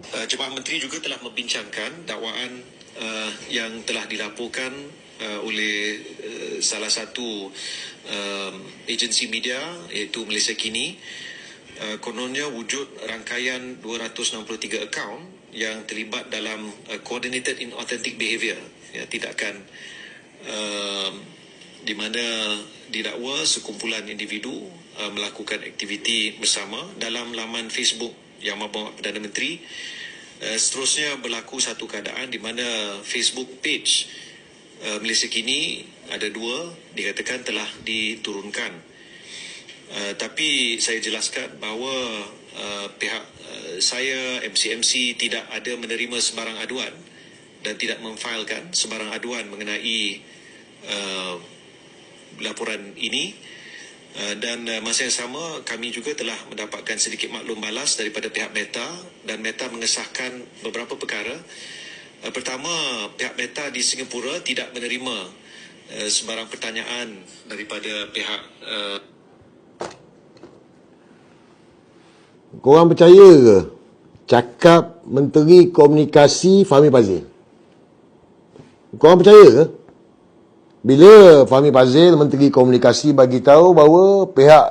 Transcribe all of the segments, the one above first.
Uh, Jemaah Menteri juga telah membincangkan dakwaan uh, yang telah dilaporkan uh, oleh uh, salah satu um, agensi media iaitu Malaysia Kini. Uh, kononnya wujud rangkaian 263 akaun yang terlibat dalam uh, coordinated inauthentic behaviour ya tindakan uh, di mana didakwa sekumpulan individu uh, melakukan aktiviti bersama dalam laman Facebook Yang Mabang Perdana Menteri. Uh, seterusnya berlaku satu keadaan di mana Facebook page uh, Malaysia Kini ada dua dikatakan telah diturunkan. Uh, tapi saya jelaskan bahawa uh, pihak uh, saya MCMC tidak ada menerima sebarang aduan dan tidak memfailkan sebarang aduan mengenai uh, laporan ini dan uh, masa yang sama kami juga telah mendapatkan sedikit maklum balas daripada pihak Meta dan Meta mengesahkan beberapa perkara uh, pertama pihak Meta di Singapura tidak menerima sebarang pertanyaan daripada pihak Korang percaya ke cakap Menteri Komunikasi Fahmi Fazil? Korang percaya ke? Bila Fahmi Fazil Menteri Komunikasi bagi tahu bahawa pihak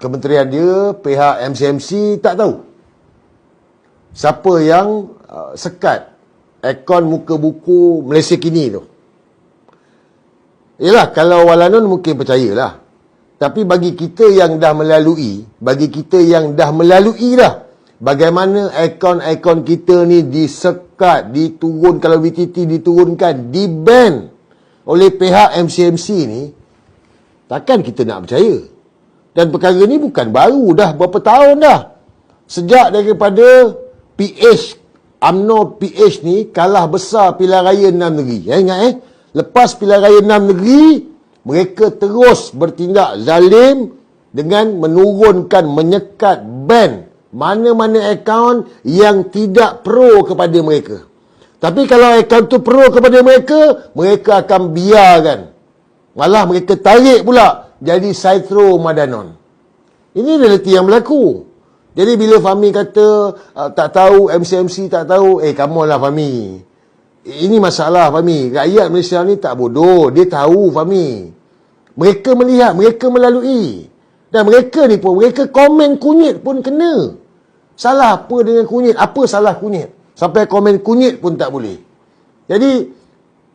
kementerian dia, pihak MCMC tak tahu siapa yang uh, sekat akaun muka buku Malaysia Kini tu. Yalah, kalau Walanun mungkin percayalah. Tapi bagi kita yang dah melalui, bagi kita yang dah melalui dah, bagaimana akaun-akaun kita ni disekat, diturun, kalau BTT diturunkan, di-ban oleh pihak MCMC ni, takkan kita nak percaya. Dan perkara ni bukan baru, dah berapa tahun dah. Sejak daripada PH, UMNO PH ni kalah besar pilihan raya 6 negeri. Ya, ingat eh? Lepas pilihan raya 6 negeri, mereka terus bertindak zalim dengan menurunkan, menyekat, ban mana-mana akaun yang tidak pro kepada mereka. Tapi kalau akaun tu pro kepada mereka, mereka akan biarkan. Malah mereka tarik pula jadi Saitro Madanon. Ini realiti yang berlaku. Jadi bila Fahmi kata uh, tak tahu, MCMC tak tahu, eh come on lah Fahmi. Ini masalah Fahmi. Rakyat Malaysia ni tak bodoh. Dia tahu Fahmi. Mereka melihat, mereka melalui. Dan mereka ni pun, mereka komen kunyit pun kena. Salah apa dengan kunyit? Apa salah kunyit? Sampai komen kunyit pun tak boleh. Jadi,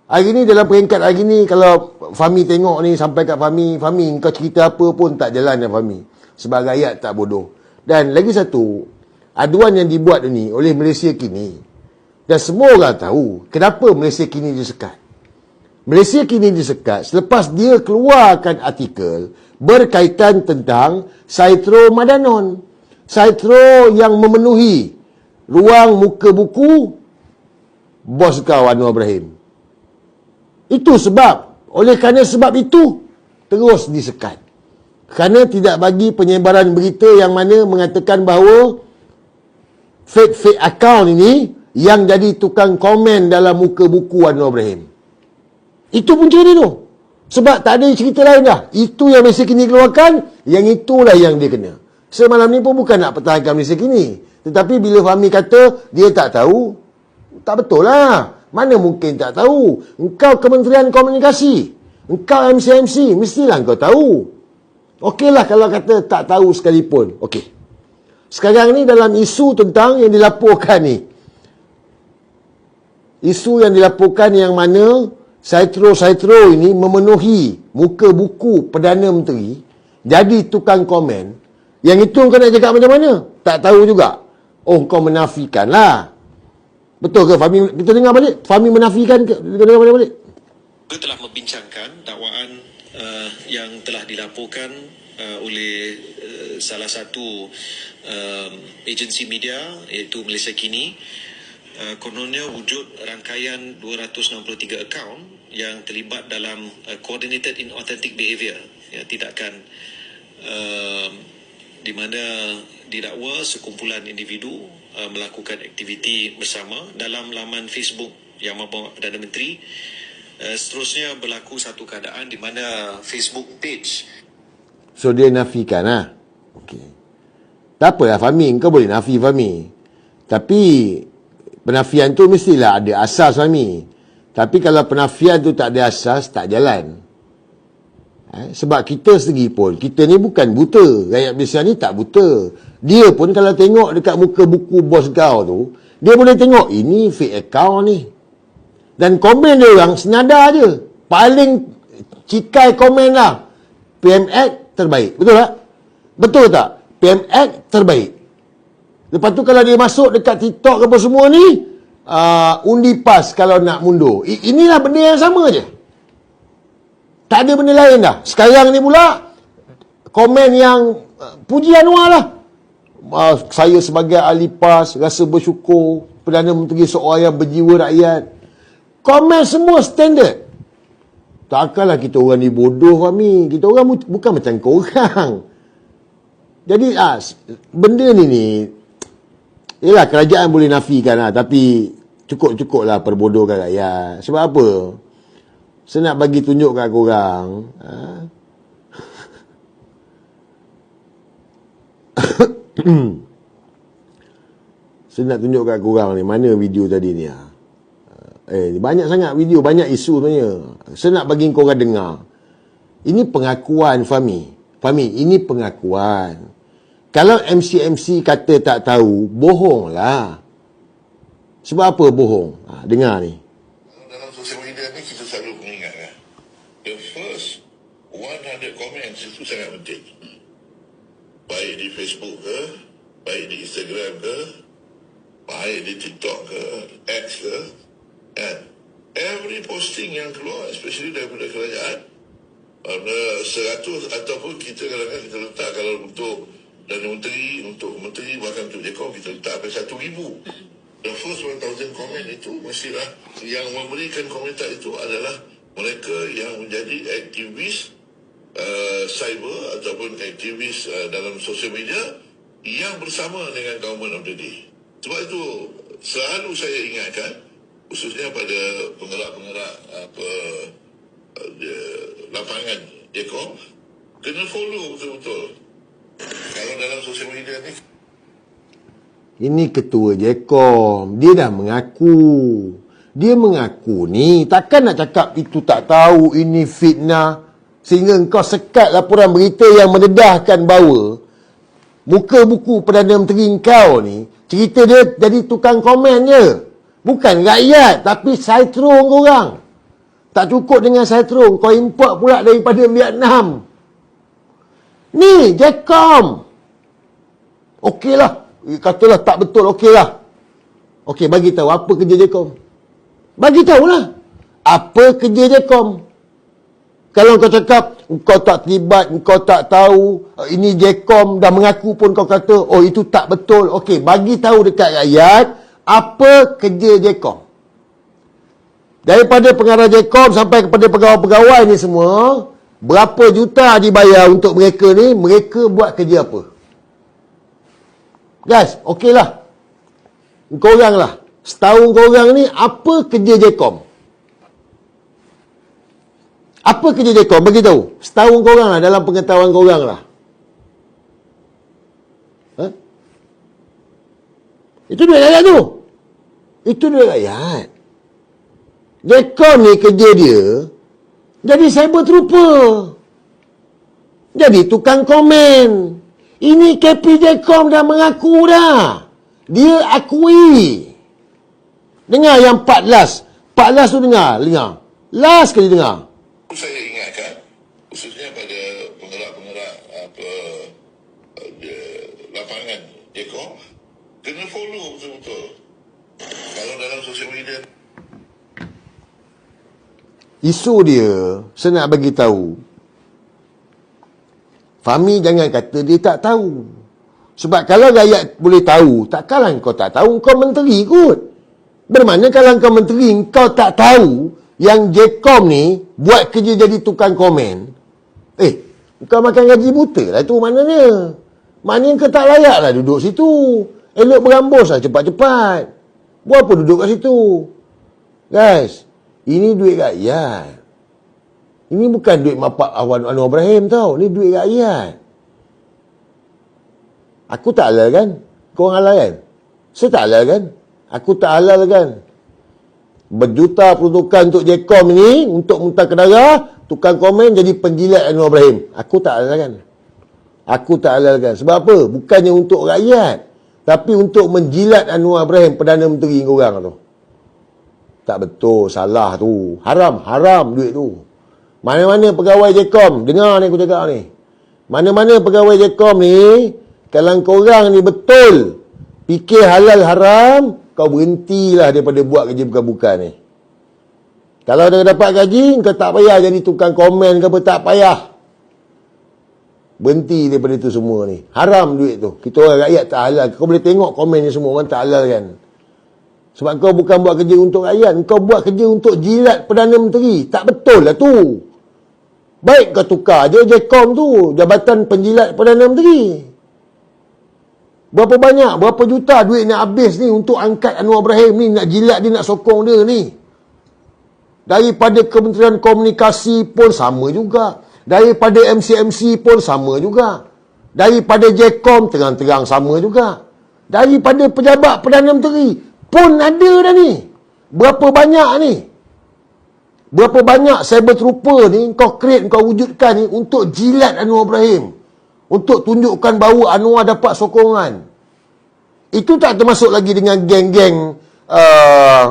hari ni dalam peringkat hari ni, kalau Fahmi tengok ni, sampai kat Fahmi, Fahmi kau cerita apa pun tak jalan dengan Fahmi. Sebab rakyat tak bodoh. Dan lagi satu, aduan yang dibuat ni oleh Malaysia kini, dan semua orang tahu kenapa Malaysia kini disekat. Malaysia kini disekat selepas dia keluarkan artikel berkaitan tentang Saitro Madanon. Saitro yang memenuhi ruang muka buku bos kau Anwar Ibrahim. Itu sebab, oleh kerana sebab itu, terus disekat. Kerana tidak bagi penyebaran berita yang mana mengatakan bahawa fake-fake account ini yang jadi tukang komen dalam muka buku Anwar Ibrahim. Itu punca dia tu. Sebab tak ada cerita lain dah. Itu yang Malaysia kini keluarkan, yang itulah yang dia kena. Semalam ni pun bukan nak pertahankan Malaysia kini. Tetapi bila Fahmi kata dia tak tahu, tak betul lah. Mana mungkin tak tahu. Engkau Kementerian Komunikasi. Engkau MCMC. Mestilah engkau tahu. Okeylah kalau kata tak tahu sekalipun. Okey. Sekarang ni dalam isu tentang yang dilaporkan ni. Isu yang dilaporkan yang mana Saitro-Saitro ini memenuhi muka buku Perdana Menteri jadi tukang komen. Yang itu kau nak cakap macam mana? Tak tahu juga. Oh, kau menafikan lah. Betul ke Fahmi? Kita dengar balik. Fahmi menafikan ke? Kita dengar balik. balik. Kita telah membincangkan dakwaan uh, yang telah dilaporkan uh, oleh uh, salah satu uh, agensi media iaitu Malaysia Kini uh, kononnya wujud rangkaian 263 akaun yang terlibat dalam uh, coordinated inauthentic behaviour ya tindakan uh, di mana didakwa sekumpulan individu uh, melakukan aktiviti bersama dalam laman Facebook Yang Mabang Perdana Menteri uh, seterusnya berlaku satu keadaan di mana Facebook page So, dia nafikan lah. Okey. Tak apa lah Fahmi. Kau boleh nafi Fahmi. Tapi penafian tu mestilah ada asas Fahmi. Tapi kalau penafian tu tak ada asas, tak jalan. Eh, sebab kita sendiri pun, kita ni bukan buta. Rakyat Malaysia ni tak buta. Dia pun kalau tengok dekat muka buku bos kau tu, dia boleh tengok, ini fake account ni. Dan komen dia orang senada je. Paling cikai komen lah. PMX terbaik. Betul tak? Betul tak? PMX terbaik. Lepas tu kalau dia masuk dekat TikTok ke apa semua ni, uh, undi pas kalau nak mundur. I, inilah benda yang sama je. Tak ada benda lain dah. Sekarang ni pula, komen yang uh, puji Anwar lah. Uh, saya sebagai ahli PAS rasa bersyukur Perdana Menteri seorang yang berjiwa rakyat. Komen semua standard. Takkanlah kita orang ni bodoh kami. Kita orang bukan macam korang. Jadi ah, benda ni ni Yelah kerajaan boleh nafikan lah Tapi cukup-cukup lah perbodohkan rakyat Sebab apa? Saya nak bagi tunjuk kat korang. Ha? Saya nak tunjuk kat korang ni mana video tadi ni. Ha? Eh, banyak sangat video, banyak isu sebenarnya. Saya nak bagi korang dengar. Ini pengakuan Fami. Fami, ini pengakuan. Kalau MC-MC kata tak tahu, bohonglah. Sebab apa bohong? Ha, dengar ni. Dalam sosial media ni kita selalu mengingatkan. The first 100 comments itu sangat penting. Baik di Facebook ke, baik di Instagram ke, baik di TikTok ke, X ke. And every posting yang keluar, especially daripada kerajaan, ada seratus ataupun kita kadang-kadang kita letak kalau untuk dan menteri, untuk menteri bahkan untuk Jekong kita letak sampai satu ribu. The first 1000 komen itu mestilah yang memberikan komentar itu adalah mereka yang menjadi aktivis uh, cyber ataupun aktivis uh, dalam sosial media yang bersama dengan government of the day. Sebab itu selalu saya ingatkan khususnya pada penggerak-penggerak apa uh, lapangan Jekong kena follow betul-betul. Kalau dalam sosial media ni ini ketua Jekom. Dia dah mengaku. Dia mengaku ni. Takkan nak cakap itu tak tahu ini fitnah. Sehingga engkau sekat laporan berita yang mendedahkan bahawa muka buku Perdana Menteri kau ni cerita dia jadi tukang komen je. Bukan rakyat tapi saitrong korang. Tak cukup dengan saitrong. Kau import pula daripada Vietnam. Ni Jekom. Okeylah. Katalah tak betul, okeylah. Okey, bagi tahu apa kerja Jekom. Bagi tahulah. Apa kerja Jekom. Kalau kau cakap, kau tak terlibat, kau tak tahu, ini Jekom dah mengaku pun kau kata, oh itu tak betul. Okey, bagi tahu dekat rakyat, apa kerja Jekom. Daripada pengarah Jekom sampai kepada pegawai-pegawai ni semua, berapa juta dibayar untuk mereka ni, mereka buat kerja apa? Guys, okey lah. Kau orang lah. Setahun kau orang ni, apa kerja Jekom? Apa kerja Jekom? Bagi tahu. Setahun kau orang lah dalam pengetahuan kau orang lah. Ha? Itu duit rakyat tu. Itu duit rakyat. Jekom ni kerja dia, jadi cyber trooper. Jadi tukang komen. Ini KPJCOM dah mengaku dah. Dia akui. Dengar yang 14. 14 tu dengar. Dengar. Last kali dengar. Saya ingatkan, khususnya pada penggerak-penggerak apa uh, lapangan Jekong, kena follow betul-betul. Kalau dalam sosial media Isu dia, saya nak bagi tahu, Fahmi jangan kata dia tak tahu. Sebab kalau rakyat boleh tahu, takkanlah kau tak tahu, kau menteri kot. Bermakna kalau kau menteri, kau tak tahu yang Jekom ni buat kerja jadi tukang komen. Eh, kau makan gaji buta lah tu maknanya. Maknanya kau tak layak lah duduk situ. Elok berambus lah cepat-cepat. Buat apa duduk kat situ? Guys, ini duit rakyat. Ini bukan duit mapak Awan Anwar Ibrahim tau. Ini duit rakyat. Aku tak halal kan? Kau halal kan? So tak halal kan? Aku tak halal kan? Berjuta peruntukan untuk Jekom ni, untuk muntah ke darah, tukang komen jadi penjilat Anwar Ibrahim. Aku tak halal kan? Aku tak halal kan? Sebab apa? Bukannya untuk rakyat. Tapi untuk menjilat Anwar Ibrahim, Perdana Menteri korang tu. Tak betul, salah tu. Haram, haram duit tu. Mana-mana pegawai Jekom, dengar ni aku cakap ni. Mana-mana pegawai Jekom ni, kalau korang ni betul fikir halal haram, kau berhentilah daripada buat kerja bukan-bukan ni. Kalau dah dapat gaji, kau tak payah jadi tukang komen ke apa, tak payah. Berhenti daripada itu semua ni. Haram duit tu. Kita orang rakyat tak halal. Kau boleh tengok komen ni semua orang tak halal kan. Sebab kau bukan buat kerja untuk rakyat. Kau buat kerja untuk jilat Perdana Menteri. Tak betul lah tu. Baik kau tukar je JECOM tu. Jabatan Penjilat Perdana Menteri. Berapa banyak, berapa juta duit nak habis ni untuk angkat Anwar Ibrahim ni. Nak jilat dia, nak sokong dia ni. Daripada Kementerian Komunikasi pun sama juga. Daripada MCMC pun sama juga. Daripada JECOM terang-terang sama juga. Daripada pejabat Perdana Menteri pun ada dah ni. Berapa banyak ni? Berapa banyak cyber trooper ni kau create, kau wujudkan ni untuk jilat Anwar Ibrahim. Untuk tunjukkan bahawa Anwar dapat sokongan. Itu tak termasuk lagi dengan geng-geng uh,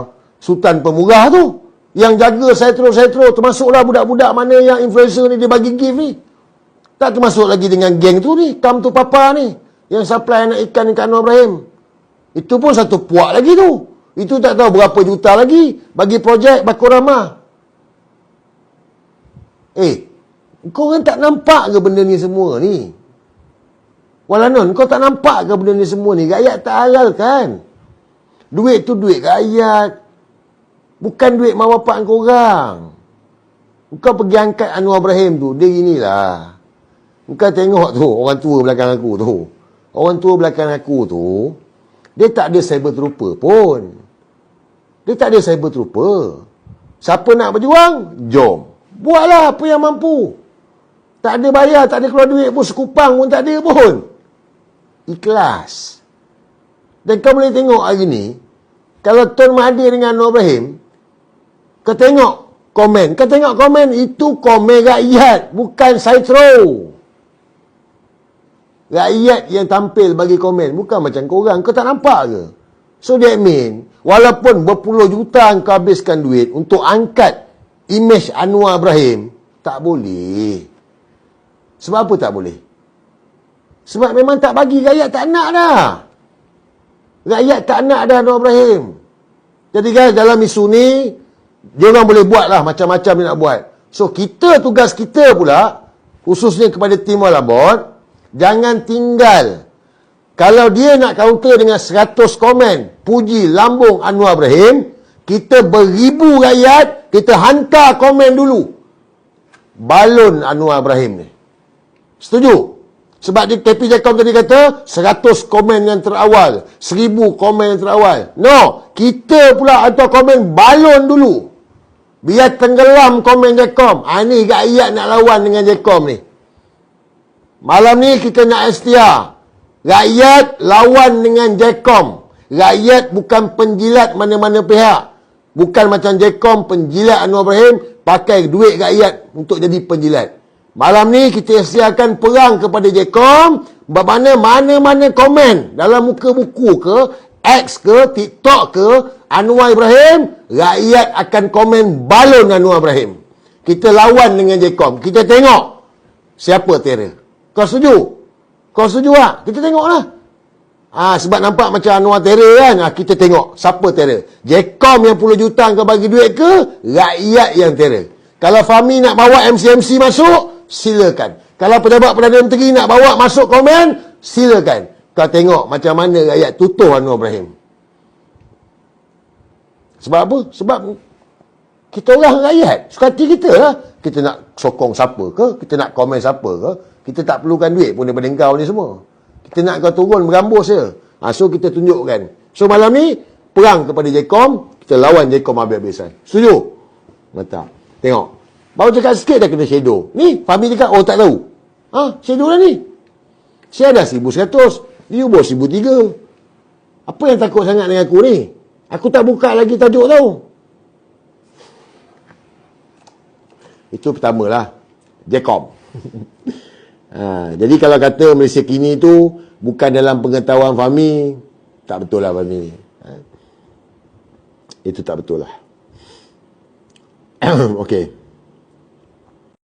Sultan Pemurah tu. Yang jaga setro-setro. Termasuklah budak-budak mana yang influencer ni dia bagi gift ni. Tak termasuk lagi dengan geng tu ni. Come to Papa ni. Yang supply anak ikan dekat Anwar Ibrahim. Itu pun satu puak lagi tu. Itu tak tahu berapa juta lagi bagi projek Bakurama. Eh, kau kan tak nampak ke benda ni semua ni? Walanon, kau tak nampak ke benda ni semua ni? Rakyat tak halal kan? Duit tu duit rakyat. Bukan duit mak bapak kau orang. Kau pergi angkat Anwar Ibrahim tu, dia inilah. Kau tengok tu, orang tua belakang aku tu. Orang tua belakang aku tu, dia tak ada cyber trooper pun. Dia tak ada cyber trooper. Siapa nak berjuang? Jom. Buatlah apa yang mampu. Tak ada bayar, tak ada keluar duit pun, sekupang pun tak ada pun. Ikhlas. Dan kau boleh tengok hari ni, kalau Tun Mahathir dengan Anwar Ibrahim, kau tengok komen. Kau tengok komen, itu komen rakyat, bukan Saitro. Rakyat yang tampil bagi komen. Bukan macam korang. Kau tak nampak ke? So that mean, walaupun berpuluh juta kau habiskan duit untuk angkat image Anwar Ibrahim, tak boleh. Sebab apa tak boleh? Sebab memang tak bagi rakyat tak nak dah. Rakyat tak nak dah Anwar Ibrahim. Jadi guys, dalam isu ni, dia orang boleh buat lah macam-macam dia nak buat. So kita, tugas kita pula, khususnya kepada tim Walabot, Jangan tinggal. Kalau dia nak counter dengan 100 komen, puji lambung Anwar Ibrahim, kita beribu rakyat, kita hantar komen dulu. Balon Anwar Ibrahim ni. Setuju? Sebab di KP Jakom tadi kata, 100 komen yang terawal, 1000 komen yang terawal. No, kita pula hantar komen balon dulu. Biar tenggelam komen Jakom. Ha, ni rakyat nak lawan dengan Jakom ni. Malam ni kita nak STR. Rakyat lawan dengan Jekom. Rakyat bukan penjilat mana-mana pihak. Bukan macam Jekom penjilat Anwar Ibrahim pakai duit rakyat untuk jadi penjilat. Malam ni kita siapkan perang kepada Jekom. Bagaimana mana-mana komen dalam muka buku ke, X ke, TikTok ke, Anwar Ibrahim, rakyat akan komen balon Anwar Ibrahim. Kita lawan dengan Jekom. Kita tengok siapa terror. Kau setuju? Kau setuju tak? Kita tengoklah. Ah ha, sebab nampak macam Anwar terror kan? Ha, kita tengok siapa terror. Jekom yang puluh juta kau bagi duit ke? Rakyat yang terror. Kalau Fahmi nak bawa MCMC masuk, silakan. Kalau pejabat Perdana Menteri nak bawa masuk komen, silakan. Kau tengok macam mana rakyat tutup Anwar Ibrahim. Sebab apa? Sebab kita orang rakyat. Suka hati kita lah. Kita nak sokong siapa ke? Kita nak komen siapa ke? Kita tak perlukan duit pun daripada engkau ni semua. Kita nak kau turun berambus je. Ha, so kita tunjukkan. So malam ni, perang kepada Jekom, kita lawan Jekom habis-habisan. Setuju? Mata. Tengok. Baru cakap sikit dah kena shadow. Ni, Fahmi cakap, oh tak tahu. Ha, shadow lah ni. Saya ada 1100. Dia buat 1003. Apa yang takut sangat dengan aku ni? Aku tak buka lagi tajuk tau. Itu pertama lah. Jacom. ha, jadi kalau kata Malaysia kini tu bukan dalam pengetahuan Fahmi, tak betul lah Fahmi. Ha. Itu tak betul lah. Okey.